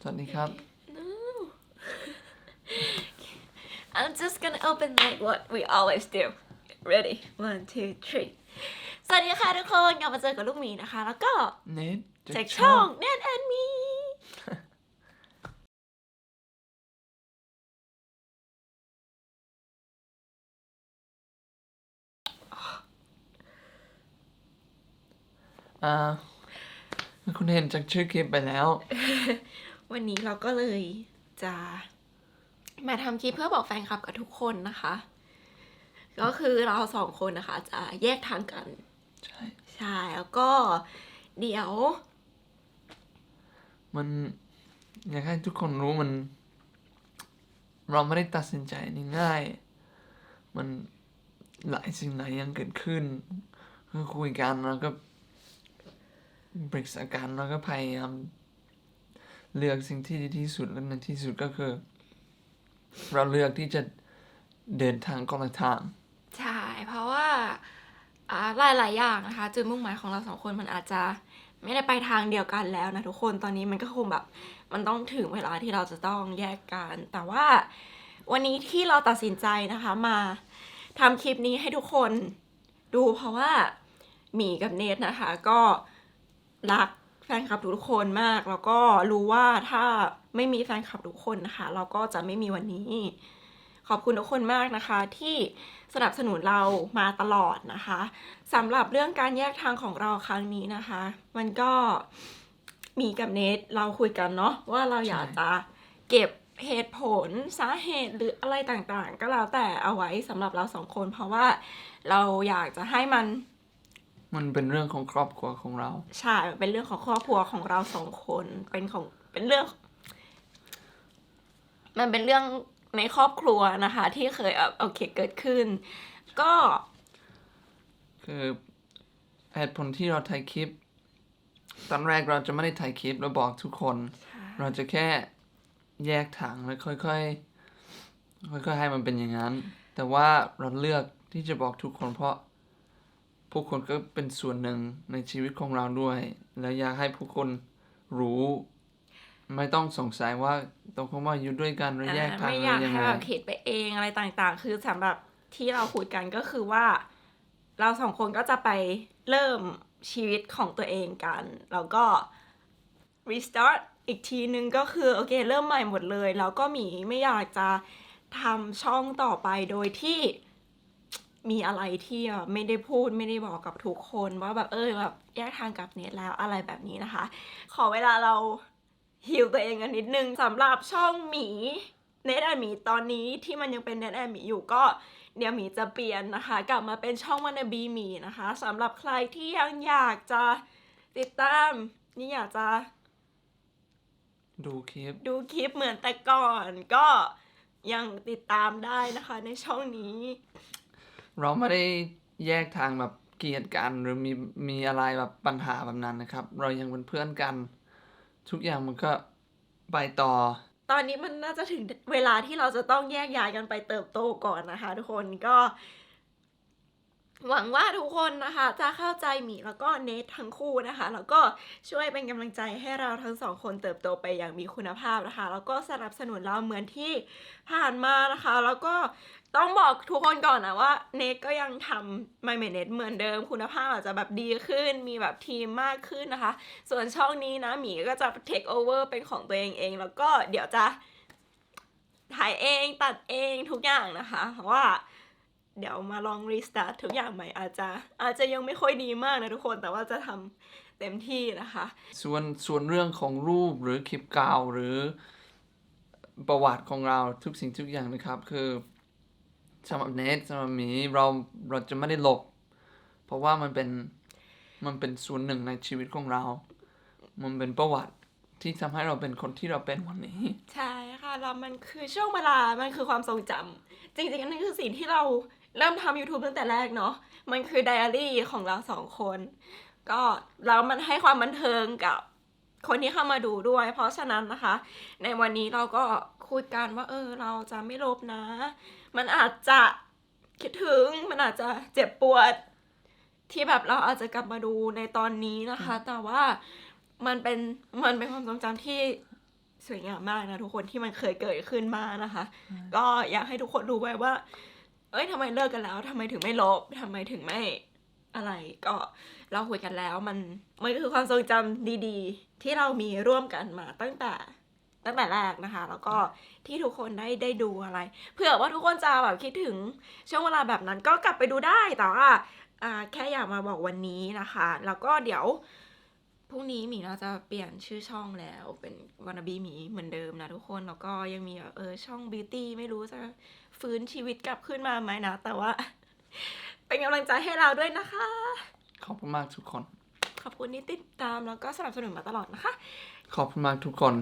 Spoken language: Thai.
สวัสดีครับ No. I'm just gonna open like what we always do. Ready? One, two, three. สวัสดีค่ะทุกคนกลับมาเจอกับลูกหมีนะคะ แล้วก็เนทจากช่อง Net and Me อ่าคุณเห็นจากชื่อคลิปไปแล้ว วันนี้เราก็เลยจะมาทำคลิปเพื่อบอกแฟนคลับกับทุกคนนะคะ ก็คือเราสองคนนะคะ จะแยกทางกัน ใช่ ใช่ แล้วก็เดี๋ยว มันอยากให้ทุกคนรู้มัน เราไม่ได้ตัดสินใจนี่ง่าย มันหลายสิ่งหลายอย่างเกิดขึ้นคือคุยกันแล้วก็ปรึกษากันแล้วก็พยายาม เลือกสิ่งที่ดีที่สุดและในที่สุดก็คือ เราเลือกที่จะเดินทางคนละทางใช่เพราะว่าอ่าหลายๆอย่างนะคะจุดมุ่งหมายของเราสองคนมันอาจจะไม่ได้ไปทางเดียวกันแล้วนะทุกคนตอนนี้มันก็คงแบบมันต้องถึงเวลาที่เราจะต้องแยกกัน แต่ว่าวันนี้ที่เราตัดสินใจนะคะมาทำคลิปนี้ให้ทุกคนดูเพราะว่าหมีกับเนทนะคะ ก็รัก แฟนคลับทุกคนมาก แล้วก็รู้ว่าถ้าไม่มีแฟนคลับทุกคนนะคะ เราก็จะไม่มีวันนี้ ขอบคุณทุกคนมากนะคะ ที่สนับสนุนเรามาตลอดนะคะสำหรับเรื่องการแยกทางของเราครั้งนี้นะคะ มันก็มีกับเนทเราคุยกันเนาะว่าเราอยากจะเก็บเหตุผลสาเหตุหรืออะไรต่างๆ ก็แล้วแต่เอาไว้สำหรับเราสองคน เพราะว่าเราอยากจะให้มัน มันเป็นเรื่องของครอบครัวของเรา ใช่มันเป็นเรื่องของครอบครัวของเราสองคน เป็นของ เป็นเรื่อง มันเป็นเรื่องในครอบครัวนะคะ ที่เคยเอาโอเคเกิดขึ้น ก็ คือเหตุผลที่เราถ่ายคลิป ตอนแรกเราจะไม่ได้ถ่ายคลิปเราบอกทุกคน เราจะแค่แยกทางแล้วค่อยๆค่อยๆให้มันเป็นอย่างนั้น แต่ว่าเราเลือกที่จะบอกทุกคนเพราะ พวกคนก็เป็นส่วนหนึ่งในชีวิตของเราด้วย แล้วอยากให้ผู้คนรู้ ไม่ต้องสงสัยว่าตกลงว่าอยู่ด้วยกันหรือแยกทางไม่หอรืยากอยังให้ไงแบบคิดไปเองอะไรต่างๆ คือสำหรับที่เราคุยกันก็คือว่า เราสองคนก็จะไปเริ่มชีวิตของตัวเองกัน แล้วก็ restart อีกทีนึงก็คือโอเค เริ่มใหม่หมดเลย แล้วก็หมีไม่อยากจะทำช่องต่อไปโดยที่ มีอะไรที่ไม่ได้พูดไม่ได้บอกกับทุกคนว่าแบบเออแบบแยกทางกับเน็ตแล้วอะไรแบบนี้นะคะ ขอเวลาเราฮิวตัวเองกันนิดนึงสำหรับช่องหมีเน็ตแอนหมีตอนนี้ที่มันยังเป็นเน็ตแอนหมีอยู่ก็เดี๋ยวหมีจะเปลี่ยนนะคะ กลับมาเป็นช่องวันบีหมีนะคะสำหรับใครที่ยังอยากจะติดตามนี่อยากจะ ดูคลิป ดูคลิปเหมือนแต่ก่อนก็ยังติดตามได้นะคะในช่องนี้ เราไม่ได้แยกทางแบบเกลียดกันหรือมีมีอะไรแบบปัญหาแบบนั้นนะครับ เรายังเป็นเพื่อนกัน ทุกอย่างมันก็ไปต่อ ตอนนี้มันน่าจะถึงเวลาที่เราจะต้องแยกย้ายกันไปเติบโตก่อนนะคะ ทุกคนก็ หวังว่าทุกคนนะคะ จะเข้าใจหมีแล้วก็เนททั้งคู่นะคะ แล้วก็ช่วยเป็นกำลังใจให้เราทั้งสองคนเติบโตไปอย่างมีคุณภาพนะคะ แล้วก็สนับสนุนเราเหมือนที่ผ่านมานะคะ แล้วก็ต้องบอกทุกคนก่อนนะว่าเนทก็ยังทำ My m a n e t เหมือนเดิม คุณภาพอาจจะแบบดีขึ้น มีแบบทีมมากขึ้นนะคะ ส่วนช่องนี้นะหมีก็จะ take over เป็นของตัวเองเอง แล้วก็เดี๋ยวจะถ่ายเองตัดเองทุกอย่างนะคะเพราะว่า เดี๋ยวมาลองรีสตาร์ททุกอย่างใหม่อาจจะอาจจะยังไม่ค่อยดีมากนะทุกคนแต่ว่าจะทำเต็มที่นะคะ ส่วนส่วนเรื่องของรูปหรือคลิปเก่าหรือประวัติของเราทุกสิ่งทุกอย่างนะครับคือสำหรับเนทสำหรับหมีเราเราจะไม่ได้ลบ เพราะว่ามันเป็นมันเป็นส่วนหนึ่งในชีวิตของเรา มันเป็นประวัติที่ทำให้เราเป็นคนที่เราเป็นวันนี้ ใช่ค่ะแล้วมันคือช่วงเวลา มันคือความทรงจำจริงๆอันนั้นคือสิ่งที่เรา เริ่มทำ YouTube ตั้งแต่แรกเนาะ มันคือไดอารี่ของเราสองคน ก็แล้วมันให้ความบันเทิงกับคนที่เข้ามาดูด้วย เพราะฉะนั้นนะคะ ในวันนี้เราก็คุยกันว่า เออ เราจะไม่ลบนะ มันอาจจะคิดถึง มันอาจจะเจ็บปวด ที่แบบเราอาจจะกลับมาดูในตอนนี้นะคะ แต่ว่ามันเป็นมันเป็นความทรงจำที่สวยงามมากนะทุกคนที่มันเคยเกิดขึ้นมานะคะ ก็อยากให้ทุกคนรู้ไว้ว่า เอ้ยทำไมเลิกกันแล้วทำไมถึงไม่ลบทำไมถึงไม่อะไรก็เราคุยกันแล้วมันมันก็คือความทรงจำดีๆ ที่เรามีร่วมกันมาตั้งแต่ตั้งแต่แรกนะคะ แล้วก็ที่ทุกคนได้ได้ดูอะไรเผื่อว่าทุกคนจะแบบคิดถึงช่วงเวลาแบบนั้นก็กลับไปดูได้แต่ว่าอ่าแค่อยากมาบอกวันนี้นะคะ แล้วก็เดี๋ยว พรุ่งนี้หมีน่าจะเปลี่ยนชื่อช่องแล้วเป็นวานาบีหมีเหมือนเดิมนะทุกคนแล้วก็ยังมีแบบเออช่องบิวตี้ไม่รู้จะฟื้นชีวิตกลับขึ้นมาไหมนะ แต่ว่า เป็นกำลังใจให้เราด้วยนะคะ ขอบคุณมากทุกคน ขอบคุณที่ติดตามแล้วก็สนับสนุนมาตลอดนะคะ ขอบคุณมากทุกคน